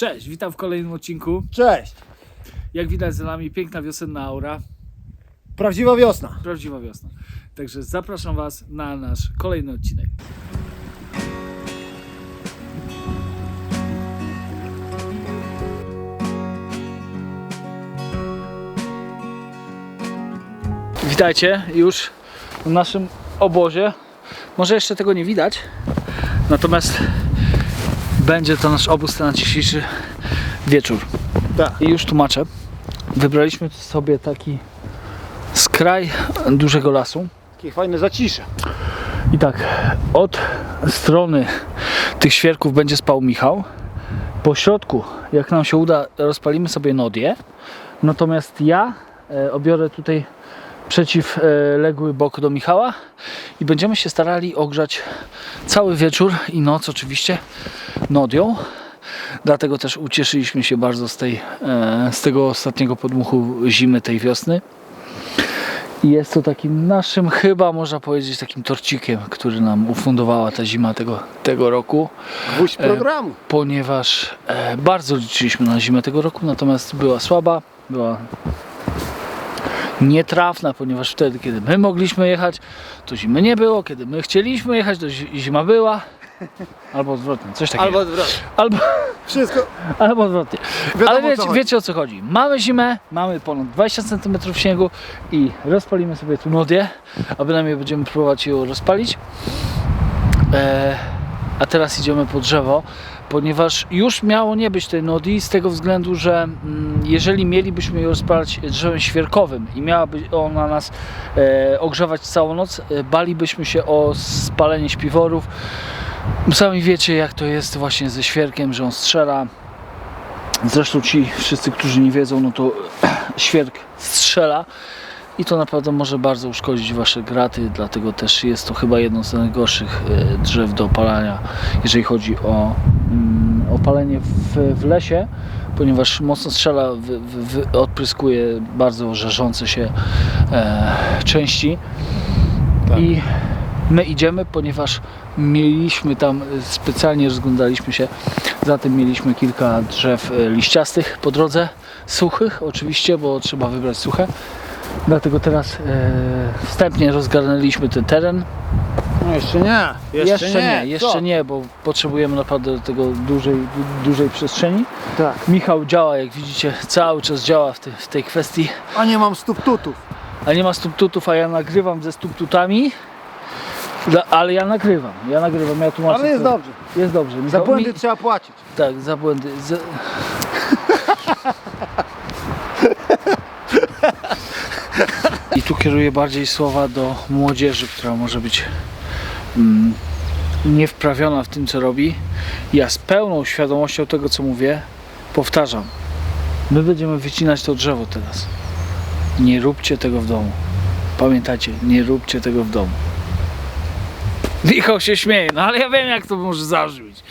Cześć, witam w kolejnym odcinku. Cześć! Jak widać za nami piękna wiosenna aura, Prawdziwa wiosna. prawdziwa wiosna. Także zapraszam Was na nasz kolejny odcinek. Witajcie już w naszym obozie. Może jeszcze tego nie widać, natomiast będzie to nasz obóz na dzisiejszy wieczór. Tak. I już tłumaczę. Wybraliśmy sobie taki skraj dużego lasu. Takie fajne zacisze. I tak, od strony tych świerków będzie spał Michał. Po środku, jak nam się uda, rozpalimy sobie nodię. Natomiast ja e, obiorę tutaj przeciwległy bok do Michała i będziemy się starali ogrzać cały wieczór i noc oczywiście nodią. Dlatego też ucieszyliśmy się bardzo z, tej, e, z tego ostatniego podmuchu zimy tej wiosny. Jest to takim naszym, chyba można powiedzieć, takim torcikiem, który nam ufundowała ta zima tego, tego roku, Gwóźdź programu. ponieważ e, bardzo liczyliśmy na zimę tego roku, natomiast była słaba, była nietrafna, ponieważ wtedy, kiedy my mogliśmy jechać, to zimy nie było, kiedy my chcieliśmy jechać, to zi- zima była. Albo odwrotnie, coś takiego. Albo odwrotnie. Albo, Wszystko. albo odwrotnie. Wiadomo, Ale o co wiecie, chodzi. wiecie o co chodzi. Mamy zimę, mamy ponad 20 cm śniegu i rozpalimy sobie tu nodię, a bynajmniej będziemy próbować ją rozpalić. E, a teraz idziemy po drzewo, ponieważ już miało nie być tej nodi z tego względu, że mm, jeżeli mielibyśmy ją rozpalać drzewem świerkowym i miałaby ona nas e, ogrzewać całą noc, e, balibyśmy się o spalenie śpiworów. Sami wiecie jak to jest właśnie ze świerkiem, że on strzela, Zresztą ci wszyscy, którzy nie wiedzą, no to świerk strzela. I to naprawdę może bardzo uszkodzić wasze graty, dlatego też jest to chyba jedno z najgorszych e, drzew do opalania, jeżeli chodzi o mm, opalenie w, w lesie, ponieważ mocno strzela, wy, wy, odpryskuje bardzo żarzące się e, części. Tak. i my idziemy, ponieważ mieliśmy tam, specjalnie rozglądaliśmy się za tym mieliśmy kilka drzew e, liściastych po drodze, suchych oczywiście, bo trzeba wybrać suche. Dlatego teraz e, wstępnie rozgarnęliśmy ten teren. No jeszcze nie. Jeszcze, nie, jeszcze nie, bo potrzebujemy naprawdę do tego dużej, du- dużej przestrzeni. Tak. Michał działa, jak widzicie, cały czas działa w, tej- w tej kwestii. A nie mam stóp tutów. A nie ma stuptutów, a ja nagrywam ze stuptutami. Dla- Ale ja nagrywam, ja nagrywam, ja tłumaczę. Ale jest dobrze. Jest dobrze. Za Michał, błędy mi- trzeba płacić. Tak, za błędy. Za... I tu kieruję bardziej słowa do młodzieży, która może być mm, niewprawiona w tym, co robi. Ja z pełną świadomością tego, co mówię, powtarzam. My będziemy wycinać to drzewo teraz. Nie róbcie tego w domu. Pamiętajcie, nie róbcie tego w domu. Michał się śmieje, no ale ja wiem, jak to może zabrzmieć.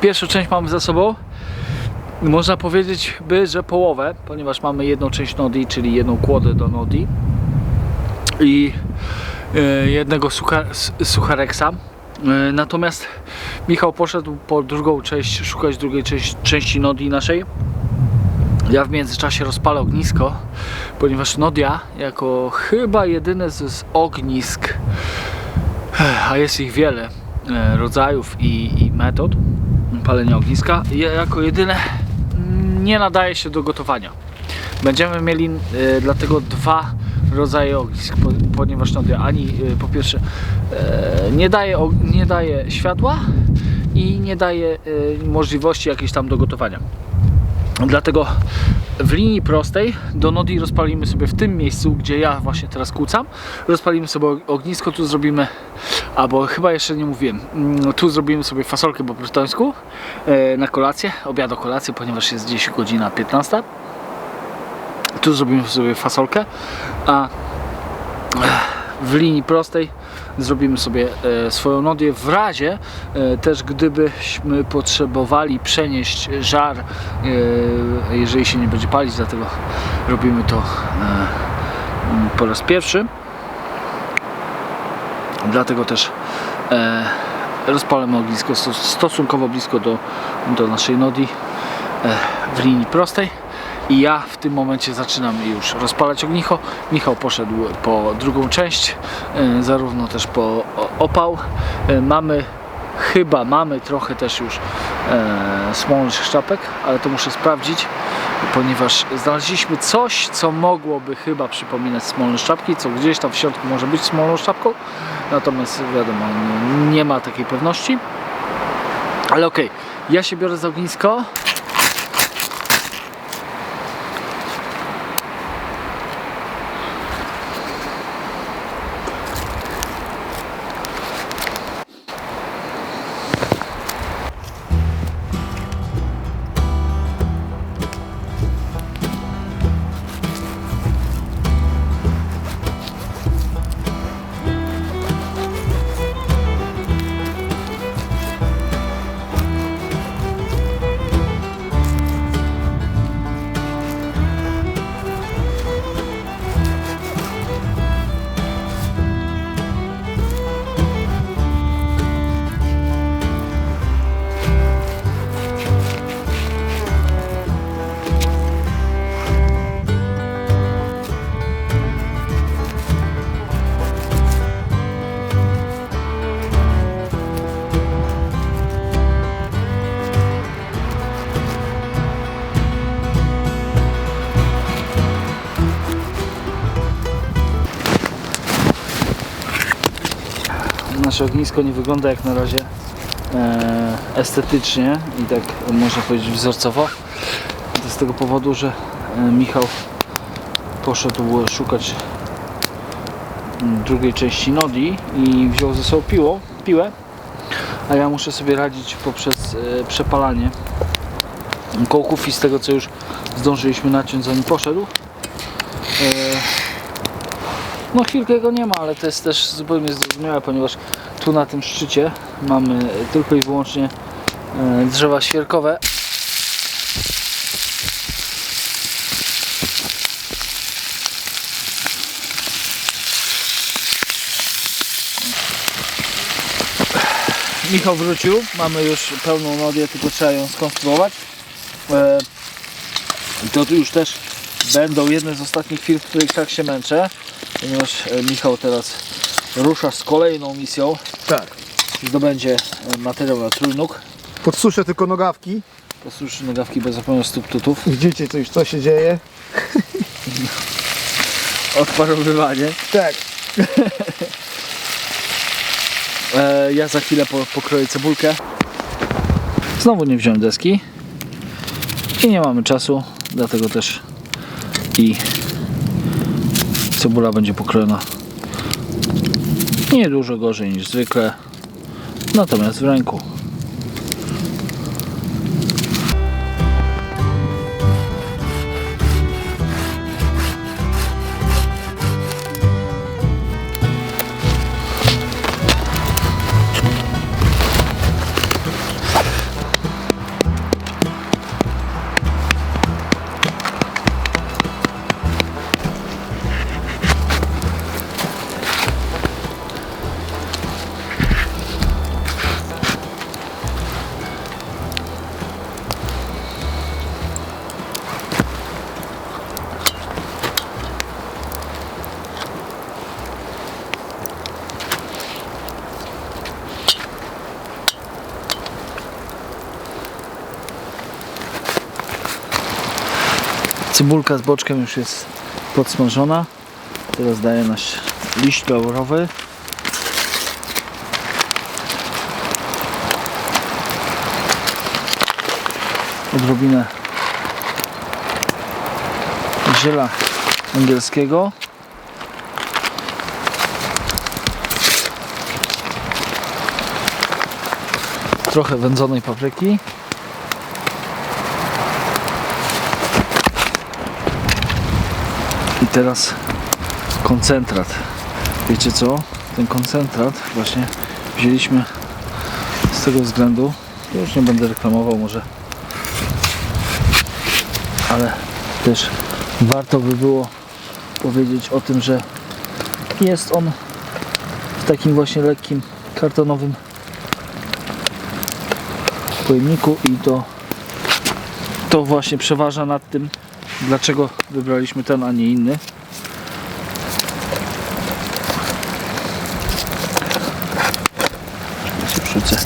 Pierwszą część mamy za sobą. Można powiedzieć by, że połowę, ponieważ mamy jedną część nodi, czyli jedną kłodę do nodi i e, jednego suchareksa. E, natomiast Michał poszedł po drugą część, szukać drugiej części, części nodi naszej. Ja w międzyczasie rozpalę ognisko, ponieważ Nodia, jako chyba jedyne z, ognisk, a jest ich wiele e, rodzajów i, i metod palenia ogniska, jako jedyne nie nadaje się do gotowania. Będziemy mieli e, dlatego dwa rodzaje ognisk, po, ponieważ Nodia ani e, po pierwsze e, nie, daje, nie daje światła i nie daje e, możliwości jakiejś tam do gotowania. Dlatego w linii prostej do nodi rozpalimy sobie w tym miejscu, gdzie ja właśnie teraz kłócam. Rozpalimy sobie ognisko, tu zrobimy, albo chyba jeszcze nie mówiłem, mm, tu zrobimy sobie fasolkę po brytońsku e, na kolację, obiad o kolację, ponieważ jest gdzieś godzina 15. Tu zrobimy sobie fasolkę, a w linii prostej. Zrobimy sobie e, swoją nodię w razie e, też gdybyśmy potrzebowali przenieść żar, e, jeżeli się nie będzie palić, dlatego robimy to po raz pierwszy. Dlatego też rozpalamy ognisko stos- stosunkowo blisko do, do naszej nodi w linii prostej i ja w tym momencie zaczynam już rozpalać ognicho. Michał poszedł po drugą część, e, zarówno też po opał. E, Mamy chyba mamy trochę też już e, smoły szczapek, ale to muszę sprawdzić, ponieważ znaleźliśmy coś, co mogłoby chyba przypominać smolne szczapki, co gdzieś tam w środku może być smolną szczapką, natomiast wiadomo, nie, nie ma takiej pewności. Ale okej, ja się biorę za ognisko. Nasze ognisko nie wygląda jak na razie e, estetycznie i tak można powiedzieć wzorcowo. To z tego powodu, że e, Michał poszedł szukać mm, drugiej części nodi i wziął ze sobą piło, piłę, a ja muszę sobie radzić poprzez e, przepalanie kołków i z tego co już zdążyliśmy naciąć zanim poszedł. No chwilkę go nie ma, ale to jest też zupełnie zrozumiałe, ponieważ tu na tym szczycie mamy tylko i wyłącznie e, drzewa świerkowe. Michał wrócił, mamy już pełną nodię, tylko trzeba ją skonstruować. E, I to już też będą jedne z ostatnich chwil, w których tak się męczę, ponieważ e, Michał teraz rusza z kolejną misją. Tak. Zdobędzie e, materiał na trójnóg. Podsuszę tylko nogawki. Posłuszy nogawki bez zapomnienia stóp tutów. Widzicie co już co się dzieje? Odparowywanie. Tak. E, ja za chwilę po, pokroję cebulkę. Znowu nie wziąłem deski. I nie mamy czasu, dlatego też i cebula będzie pokrojona nie dużo gorzej niż zwykle. Natomiast w ręku. Cybulka z boczkiem już jest podsmażona. Teraz daję nasz liść laurowy. Odrobinę ziela angielskiego. Trochę wędzonej papryki. I teraz koncentrat Wiecie co? Ten koncentrat właśnie wzięliśmy z tego względu. Już nie będę reklamował może. Ale też warto by było powiedzieć o tym, że jest on w takim właśnie lekkim kartonowym pojemniku i to to właśnie przeważa nad tym dlaczego wybraliśmy ten a nie inny? Wrzucę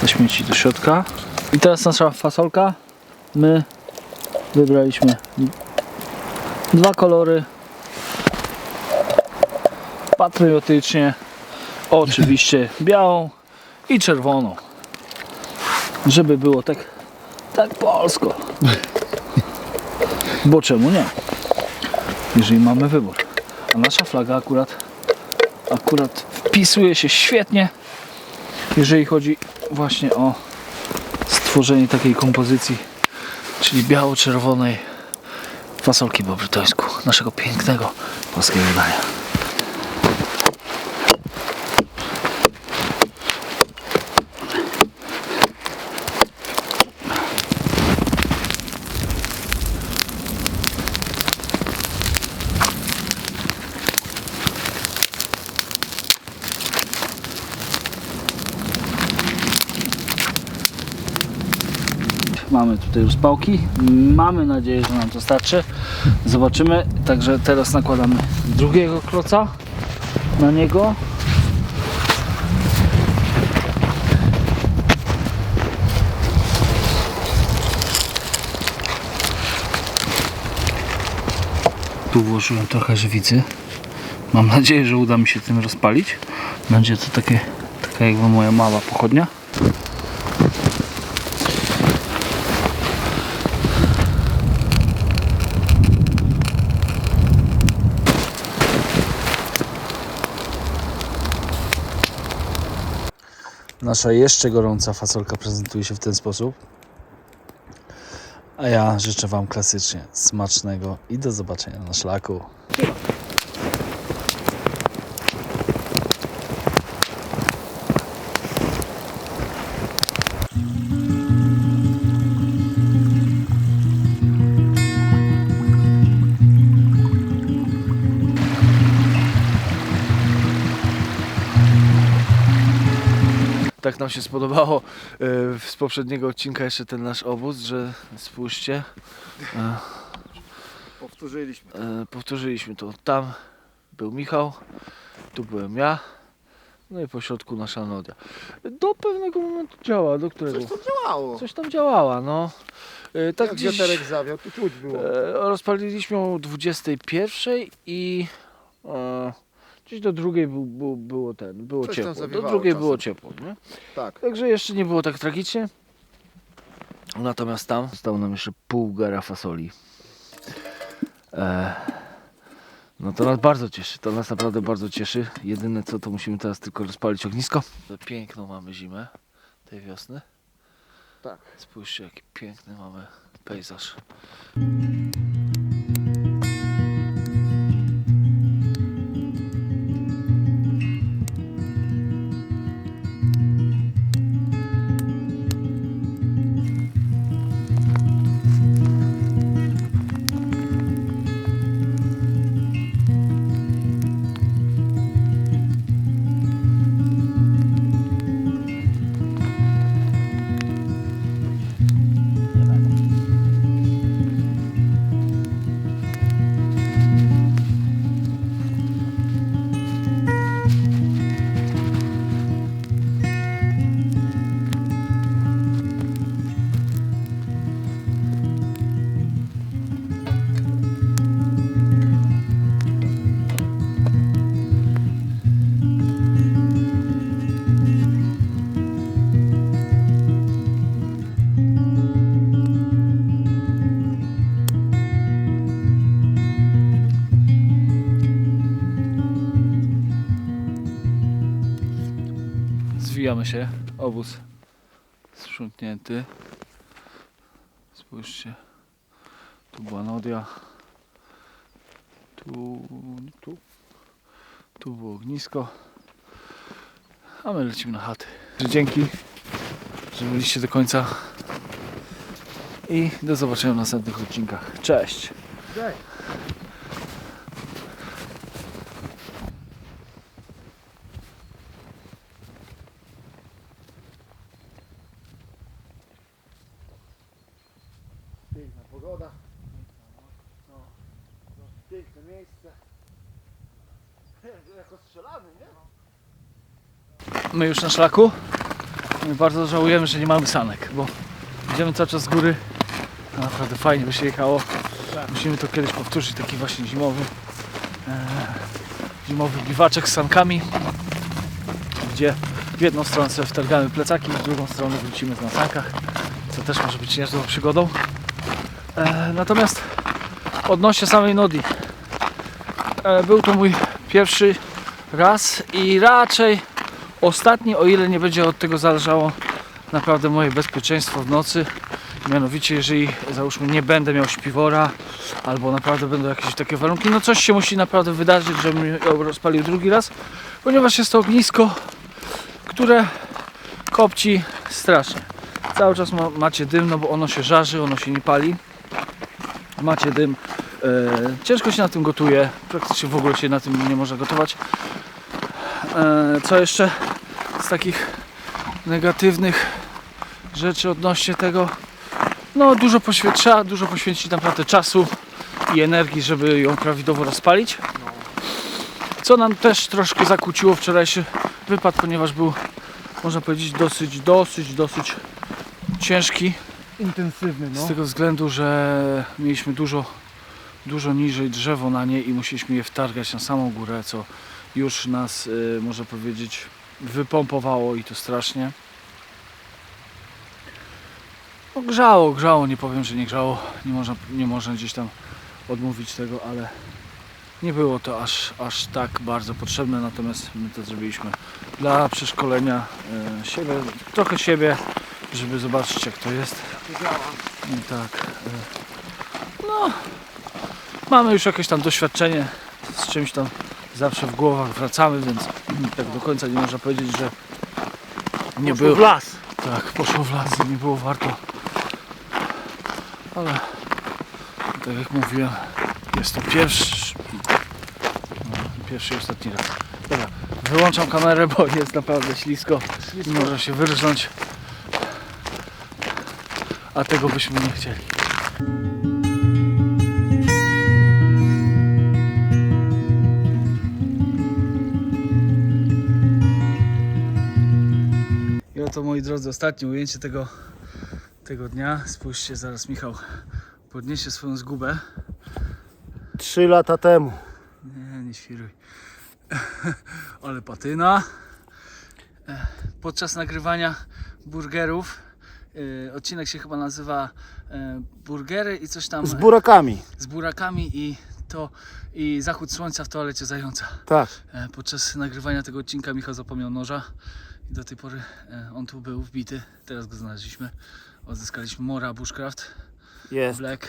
te śmieci do środka. I teraz nasza fasolka. My wybraliśmy dwa kolory. Patriotycznie oczywiście białą i czerwoną. Żeby było tak tak polsko bo czemu nie? Jeżeli mamy wybór. A nasza flaga akurat akurat wpisuje się świetnie jeżeli chodzi właśnie o stworzenie takiej kompozycji czyli biało-czerwonej fasolki po brytońsku naszego pięknego polskiego dania Mamy tutaj już. Mamy nadzieję, że nam to starczy. Zobaczymy. Także teraz nakładamy drugiego kloca na niego. Tu włożyłem trochę żywicy. Mam nadzieję, że uda mi się tym rozpalić. Będzie to takie, taka jakby moja mała pochodnia. Nasza jeszcze gorąca fasolka prezentuje się w ten sposób. A ja życzę Wam klasycznie smacznego i do zobaczenia na szlaku. Nam się spodobało e, z poprzedniego odcinka jeszcze ten nasz obóz, że spójrzcie, e, Powtórzyliśmy. e, powtórzyliśmy to. Tam był Michał, tu byłem ja, no i po środku nasza Nodia. Do pewnego momentu działa, do którego Coś to działało. coś tam działała, no. E, Tak Jak wiaterek zawiał, to czuć było. e, rozpaliliśmy o 21 i e, gdzieś do drugiej był, był, było ten, było Coś tam ciepło. Do zawiewało drugiej czasem. było ciepło, nie? Tak. Także jeszcze nie było tak tragicznie. Natomiast tam zostało nam jeszcze pół gara fasoli. E, no to nas bardzo cieszy, to nas naprawdę bardzo cieszy. Jedyne co to musimy teraz tylko rozpalić ognisko. Piękną mamy zimę tej wiosny. Tak. Spójrzcie jaki piękny mamy pejzaż. Zwijamy się, obóz sprzątnięty. Spójrzcie, tu była Nodia, tu, tu, Tu było ognisko. A my lecimy na chaty. Dzięki, że byliście do końca. I do zobaczenia w następnych odcinkach. Cześć! Cześć. Pogoda. No, no, piękne miejsce. Jako strzelany, nie? My już na szlaku. My bardzo żałujemy, że nie mamy sanek, bo idziemy cały czas z góry. A Naprawdę fajnie by się jechało. Musimy to kiedyś powtórzyć, taki właśnie zimowy e, zimowy biwaczek z sankami, gdzie w jedną stronę sobie wtargamy plecaki, w drugą stronę wrócimy na sankach, co też może być niezłą przygodą. E, natomiast odnośnie samej Nodi, e, był to mój pierwszy raz i raczej ostatni, o ile nie będzie od tego zależało naprawdę moje bezpieczeństwo w nocy. Mianowicie, jeżeli załóżmy nie będę miał śpiwora, albo naprawdę będą jakieś takie warunki, no coś się musi naprawdę wydarzyć, żebym ją rozpalił drugi raz, ponieważ jest to ognisko, które kopci strasznie. Cały czas ma, macie dym, no bo ono się żarzy, ono się nie pali. Macie dym. E, ciężko się na tym gotuje, praktycznie w ogóle się na tym nie można gotować. E, co jeszcze z takich negatywnych rzeczy odnośnie tego? No dużo poświę- trzeba dużo poświęcić naprawdę czasu i energii, żeby ją prawidłowo rozpalić. Co nam też troszkę zakłóciło wczorajszy wypad, ponieważ był, można powiedzieć, dosyć, dosyć, dosyć ciężki. Intensywny, no. Z tego względu, że mieliśmy dużo, dużo niżej drzewo na nie i musieliśmy je wtargać na samą górę, co już nas, y, można powiedzieć, wypompowało i to strasznie. No, grzało, grzało, nie powiem, że nie grzało, nie można, nie można gdzieś tam odmówić tego, ale nie było to aż, aż tak bardzo potrzebne, natomiast my to zrobiliśmy dla przeszkolenia y, siebie, trochę siebie, żeby zobaczyć jak to jest. I tak. e, No, mamy już jakieś tam doświadczenie z czymś tam zawsze w głowach wracamy, więc tak do końca nie można powiedzieć, że nie Poszło było. w las. Tak, poszło w las i nie było warto. Ale tak jak mówiłem, jest to pierwszy. Pierwszy i ostatni raz. Dobra, wyłączam kamerę, bo jest naprawdę ślisko. i Może się wyrżnąć. A tego byśmy nie chcieli. I oto moi drodzy, ostatnie ujęcie tego, tego dnia. Spójrzcie, zaraz Michał podniesie swoją zgubę. Trzy lata temu. Nie, nie świruj. Ale patyna. E, Podczas nagrywania burgerów, odcinek się chyba nazywa e, Burgery i coś tam Z burakami. z burakami i to i zachód słońca w toalecie zająca. Tak. E, Podczas nagrywania tego odcinka Michał zapomniał noża i do tej pory e, on tu był wbity. Teraz go znaleźliśmy. Odzyskaliśmy Mora Bushcraft Jest. Black.